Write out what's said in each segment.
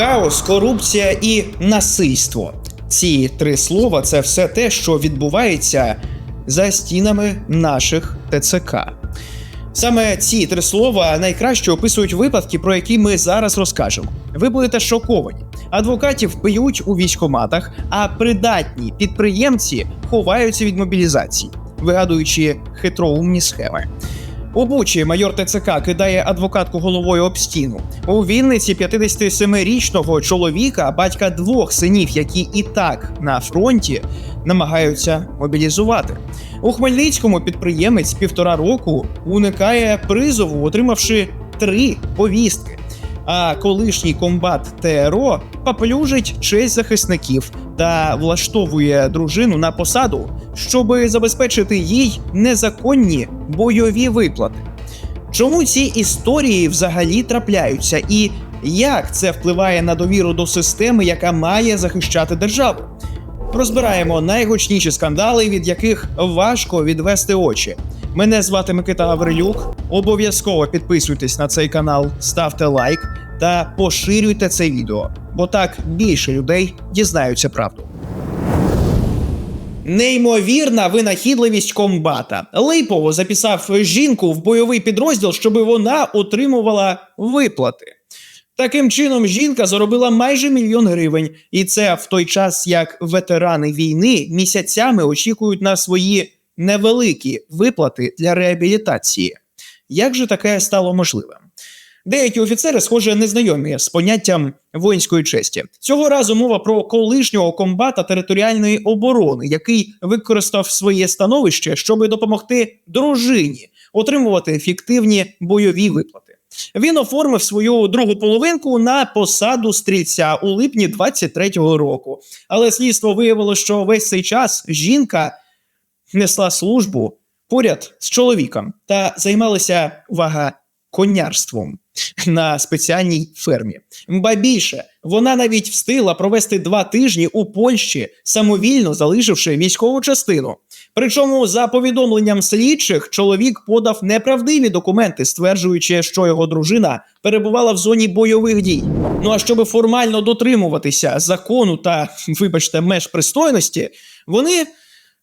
хаос, корупція і насильство. Ці три слова це все те, що відбувається за стінами наших ТЦК. Саме ці три слова найкраще описують випадки, про які ми зараз розкажемо. Ви будете шоковані. Адвокатів б'ють у військоматах, а придатні підприємці ховаються від мобілізації, вигадуючи хитроумні схеми. У Бучі майор ТЦК кидає адвокатку головою об стіну. У Вінниці 57-річного чоловіка, батька двох синів, які і так на фронті, намагаються мобілізувати. У Хмельницькому підприємець півтора року уникає призову, отримавши три повістки. А колишній комбат ТРО поплюжить честь захисників та влаштовує дружину на посаду, щоби забезпечити їй незаконні бойові виплати. Чому ці історії взагалі трапляються, і як це впливає на довіру до системи, яка має захищати державу? Розбираємо найгучніші скандали, від яких важко відвести очі. Мене звати Микита Гаврилюк. Обов'язково підписуйтесь на цей канал, ставте лайк та поширюйте це відео, бо так більше людей дізнаються правду. Неймовірна винахідливість комбата. Липово записав жінку в бойовий підрозділ, щоб вона отримувала виплати. Таким чином, жінка заробила майже мільйон гривень, і це в той час, як ветерани війни місяцями очікують на свої невеликі виплати для реабілітації. Як же таке стало можливим? Деякі офіцери, схоже, незнайомі з поняттям воїнської честі. Цього разу мова про колишнього комбата територіальної оборони, який використав своє становище, щоб допомогти дружині отримувати фіктивні бойові виплати. Він оформив свою другу половинку на посаду стрільця у липні 23-го року. Але слідство виявило, що весь цей час жінка несла службу поряд з чоловіком та займалася увага конярством на спеціальній фермі. Ба більше вона навіть встигла провести два тижні у Польщі, самовільно залишивши військову частину. Причому, за повідомленням слідчих, чоловік подав неправдиві документи, стверджуючи, що його дружина перебувала в зоні бойових дій. Ну а щоб формально дотримуватися закону та, вибачте, меж пристойності, вони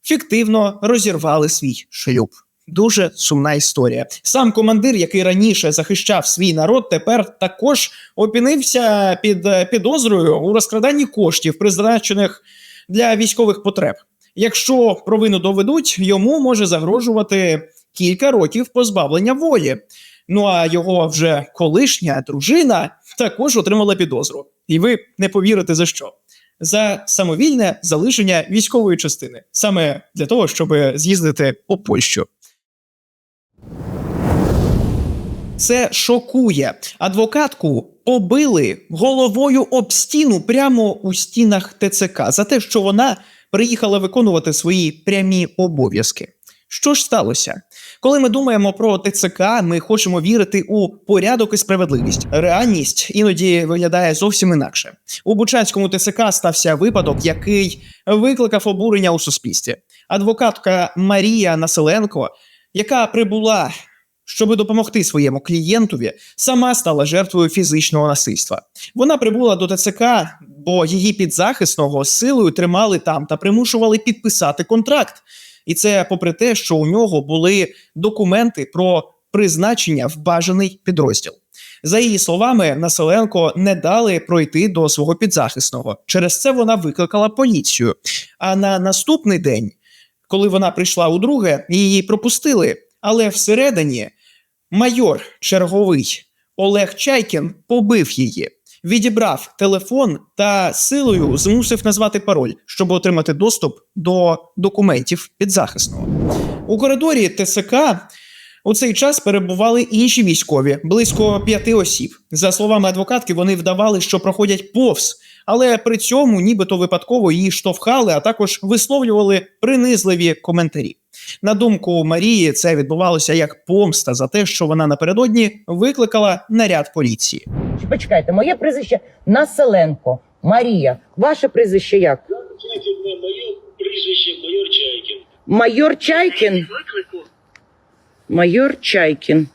фіктивно розірвали свій шлюб. Дуже сумна історія. Сам командир, який раніше захищав свій народ, тепер також опинився під е, підозрою у розкраданні коштів, призначених для військових потреб. Якщо провину доведуть, йому може загрожувати кілька років позбавлення волі. Ну а його вже колишня дружина також отримала підозру. І ви не повірите за що? За самовільне залишення військової частини, саме для того, щоб з'їздити по Польщу. Це шокує. Адвокатку побили головою об стіну прямо у стінах ТЦК за те, що вона приїхала виконувати свої прямі обов'язки. Що ж сталося? Коли ми думаємо про ТЦК, ми хочемо вірити у порядок і справедливість. Реальність іноді виглядає зовсім інакше. У Бучанському ТЦК стався випадок, який викликав обурення у суспільстві. Адвокатка Марія Населенко, яка прибула щоб допомогти своєму клієнтові, сама стала жертвою фізичного насильства. Вона прибула до ТЦК, бо її підзахисного силою тримали там та примушували підписати контракт. І це попри те, що у нього були документи про призначення в бажаний підрозділ. За її словами, Населенко не дали пройти до свого підзахисного. Через це вона викликала поліцію. А на наступний день, коли вона прийшла у друге, її пропустили. Але всередині майор черговий Олег Чайкін побив її, відібрав телефон та силою змусив назвати пароль, щоб отримати доступ до документів підзахисного. У коридорі ТСК у цей час перебували інші військові, близько п'яти осіб. За словами адвокатки, вони вдавали, що проходять повз, але при цьому, нібито випадково її штовхали, а також висловлювали принизливі коментарі. На думку Марії, це відбувалося як помста за те, що вона напередодні викликала наряд поліції. Почекайте, моє прізвище Населенко. Марія. Ваше прізвище як? Чайкін не моє прізвище майор Чайкін. Майор Чайкін. Майор Чайкін.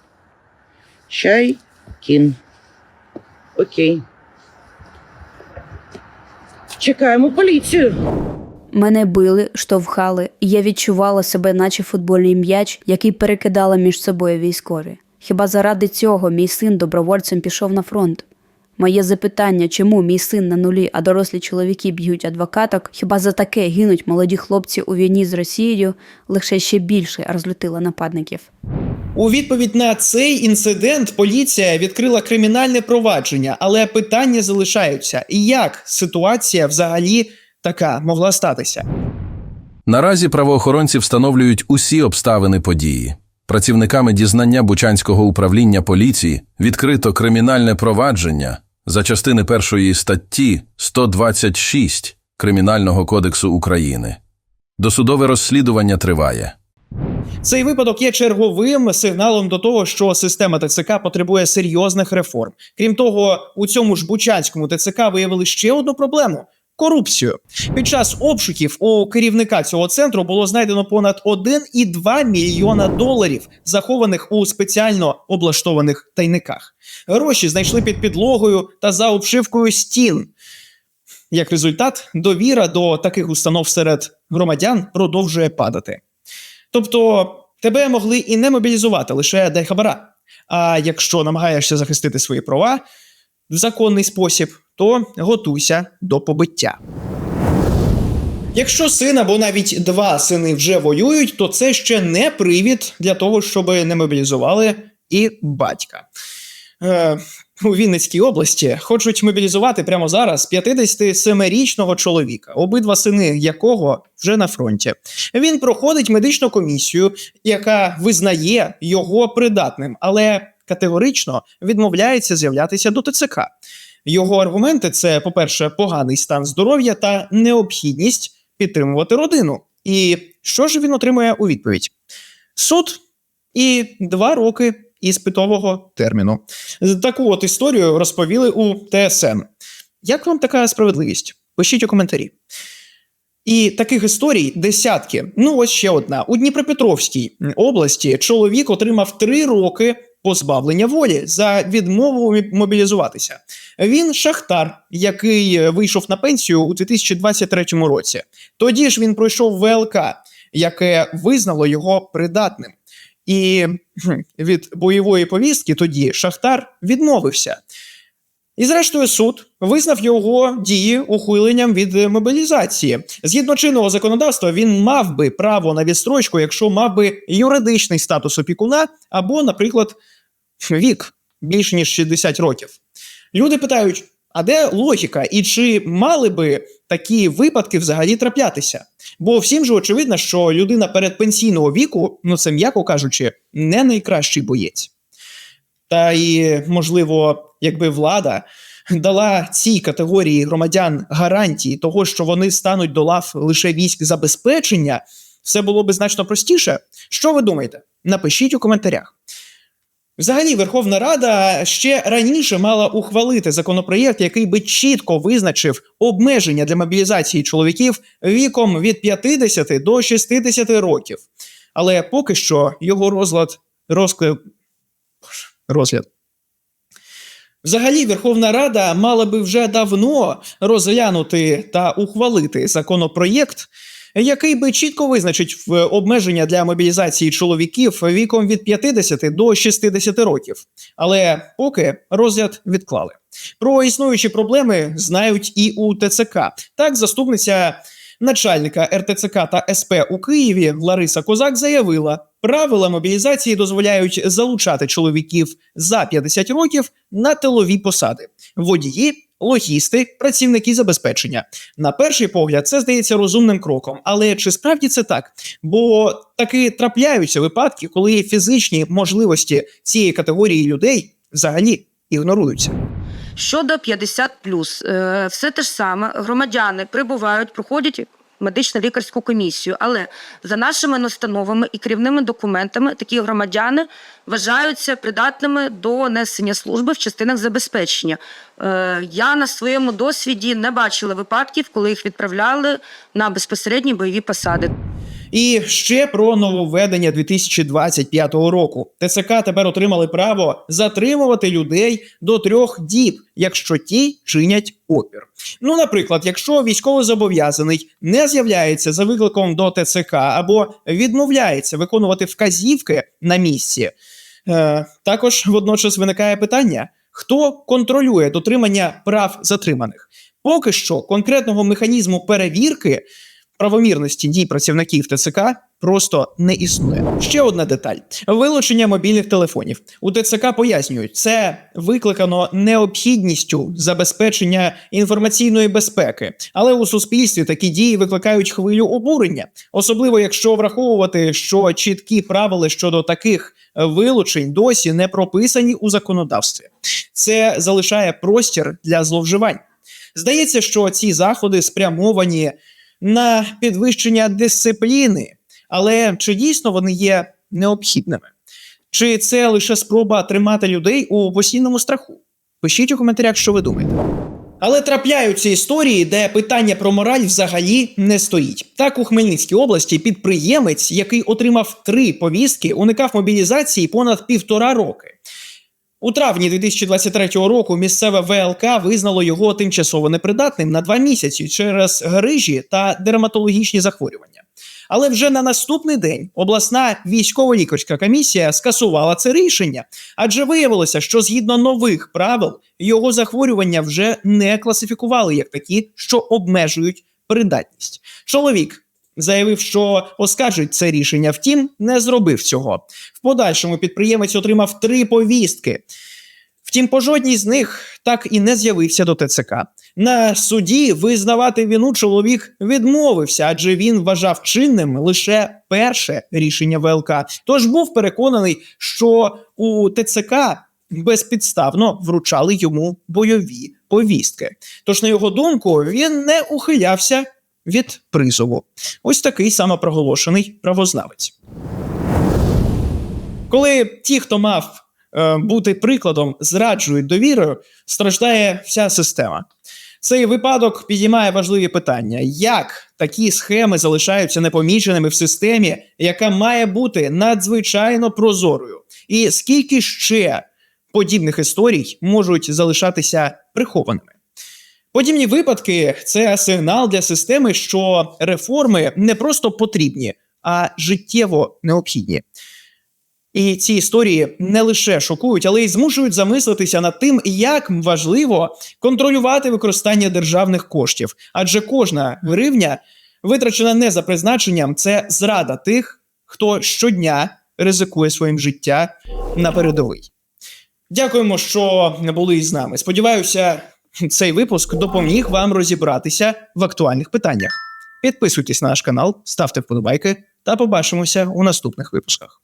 Чайкін. Окей. Чекаємо поліцію. Мене били, штовхали, і я відчувала себе, наче футбольний м'яч, який перекидала між собою військові. Хіба заради цього мій син добровольцем пішов на фронт? Моє запитання, чому мій син на нулі, а дорослі чоловіки б'ють адвокаток, хіба за таке гинуть молоді хлопці у війні з Росією, лише ще більше розлютила нападників. У відповідь на цей інцидент поліція відкрила кримінальне провадження, але питання залишаються: як ситуація взагалі така могла статися? Наразі правоохоронці встановлюють усі обставини події. Працівниками дізнання Бучанського управління поліції відкрито кримінальне провадження за частини першої статті 126 Кримінального кодексу України. Досудове розслідування триває. Цей випадок є черговим сигналом до того, що система ТЦК потребує серйозних реформ. Крім того, у цьому ж Бучанському ТЦК виявили ще одну проблему. Корупцію під час обшуків у керівника цього центру було знайдено понад 1,2 мільйона доларів, захованих у спеціально облаштованих тайниках. Гроші знайшли під підлогою та за обшивкою стін. Як результат, довіра до таких установ серед громадян продовжує падати. Тобто тебе могли і не мобілізувати лише дай хабара. А якщо намагаєшся захистити свої права в законний спосіб, то готуйся до побиття. Якщо син або навіть два сини вже воюють, то це ще не привід для того, щоб не мобілізували і батька. Е, у Вінницькій області хочуть мобілізувати прямо зараз 57-річного чоловіка, обидва сини якого вже на фронті. Він проходить медичну комісію, яка визнає його придатним, але категорично відмовляється з'являтися до ТЦК. Його аргументи це, по-перше, поганий стан здоров'я та необхідність підтримувати родину. І що ж він отримує у відповідь? Суд і два роки іспитового терміну. Таку от історію розповіли у ТСН. Як вам така справедливість? Пишіть у коментарі. І таких історій десятки. Ну, ось ще одна. У Дніпропетровській області чоловік отримав три роки позбавлення волі за відмову мобілізуватися. Він шахтар, який е, вийшов на пенсію у 2023 році. Тоді ж він пройшов ВЛК, яке визнало його придатним. І від бойової повістки тоді Шахтар відмовився. І, зрештою, суд визнав його дії ухиленням від мобілізації. Згідно чинного законодавства, він мав би право на відстрочку, якщо мав би юридичний статус опікуна або, наприклад, вік більше ніж 60 років. Люди питають: а де логіка? І чи мали би такі випадки взагалі траплятися? Бо всім же очевидно, що людина передпенсійного віку, ну це м'яко кажучи, не найкращий боєць. Та і, можливо, якби влада дала цій категорії громадян гарантії того, що вони стануть до лав лише військ забезпечення, все було би значно простіше. Що ви думаєте? Напишіть у коментарях. Взагалі, Верховна Рада ще раніше мала ухвалити законопроєкт, який би чітко визначив обмеження для мобілізації чоловіків віком від 50 до 60 років. Але поки що його розлад розклад розгляд. Взагалі, Верховна Рада мала би вже давно розглянути та ухвалити законопроєкт, який би чітко визначить обмеження для мобілізації чоловіків віком від 50 до 60 років. Але поки розгляд відклали. Про існуючі проблеми знають і у ТЦК. Так, заступниця начальника РТЦК та СП у Києві Лариса Козак заявила, правила мобілізації дозволяють залучати чоловіків за 50 років на тилові посади: водії, логісти, працівники забезпечення. На перший погляд, це здається розумним кроком, але чи справді це так? Бо таки трапляються випадки, коли фізичні можливості цієї категорії людей взагалі ігноруються. Щодо 50 е, все те ж саме. Громадяни прибувають, проходять медично-лікарську комісію. Але за нашими настановами і керівними документами такі громадяни вважаються придатними до несення служби в частинах забезпечення. Е, Я на своєму досвіді не бачила випадків, коли їх відправляли на безпосередні бойові посади. І ще про нововведення 2025 року. ТЦК тепер отримали право затримувати людей до трьох діб, якщо ті чинять опір. Ну, наприклад, якщо військовозобов'язаний не з'являється за викликом до ТЦК або відмовляється виконувати вказівки на місці. Е, також водночас виникає питання: хто контролює дотримання прав затриманих? Поки що конкретного механізму перевірки правомірності дій працівників ТЦК просто не існує. Ще одна деталь: вилучення мобільних телефонів. У ТЦК пояснюють, це викликано необхідністю забезпечення інформаційної безпеки, але у суспільстві такі дії викликають хвилю обурення, особливо якщо враховувати, що чіткі правила щодо таких вилучень досі не прописані у законодавстві. Це залишає простір для зловживань. Здається, що ці заходи спрямовані на підвищення дисципліни, але чи дійсно вони є необхідними? Чи це лише спроба тримати людей у постійному страху? Пишіть у коментарях, що ви думаєте. Але трапляються історії, де питання про мораль взагалі не стоїть. Так у Хмельницькій області підприємець, який отримав три повістки, уникав мобілізації понад півтора роки. У травні 2023 року місцеве ВЛК визнало його тимчасово непридатним на два місяці через грижі та дерматологічні захворювання. Але вже на наступний день обласна військово-лікарська комісія скасувала це рішення, адже виявилося, що згідно нових правил його захворювання вже не класифікували як такі, що обмежують придатність. Чоловік заявив, що оскаржить це рішення, втім, не зробив цього. В подальшому підприємець отримав три повістки. Втім, по жодній з них так і не з'явився до ТЦК. На суді визнавати вину чоловік відмовився, адже він вважав чинним лише перше рішення ВЛК. Тож був переконаний, що у ТЦК безпідставно вручали йому бойові повістки. Тож, на його думку, він не ухилявся від призову. Ось такий самопроголошений правознавець. Коли ті, хто мав е, бути прикладом, зраджують довірою, страждає вся система. Цей випадок підіймає важливі питання: як такі схеми залишаються непоміченими в системі, яка має бути надзвичайно прозорою, і скільки ще подібних історій можуть залишатися прихованими? Подібні випадки це сигнал для системи, що реформи не просто потрібні, а життєво необхідні. І ці історії не лише шокують, але й змушують замислитися над тим, як важливо контролювати використання державних коштів. Адже кожна гривня, витрачена не за призначенням, це зрада тих, хто щодня ризикує своїм життя на передовий. Дякуємо, що були з нами. Сподіваюся, цей випуск допоміг вам розібратися в актуальних питаннях. Підписуйтесь на наш канал, ставте вподобайки та побачимося у наступних випусках.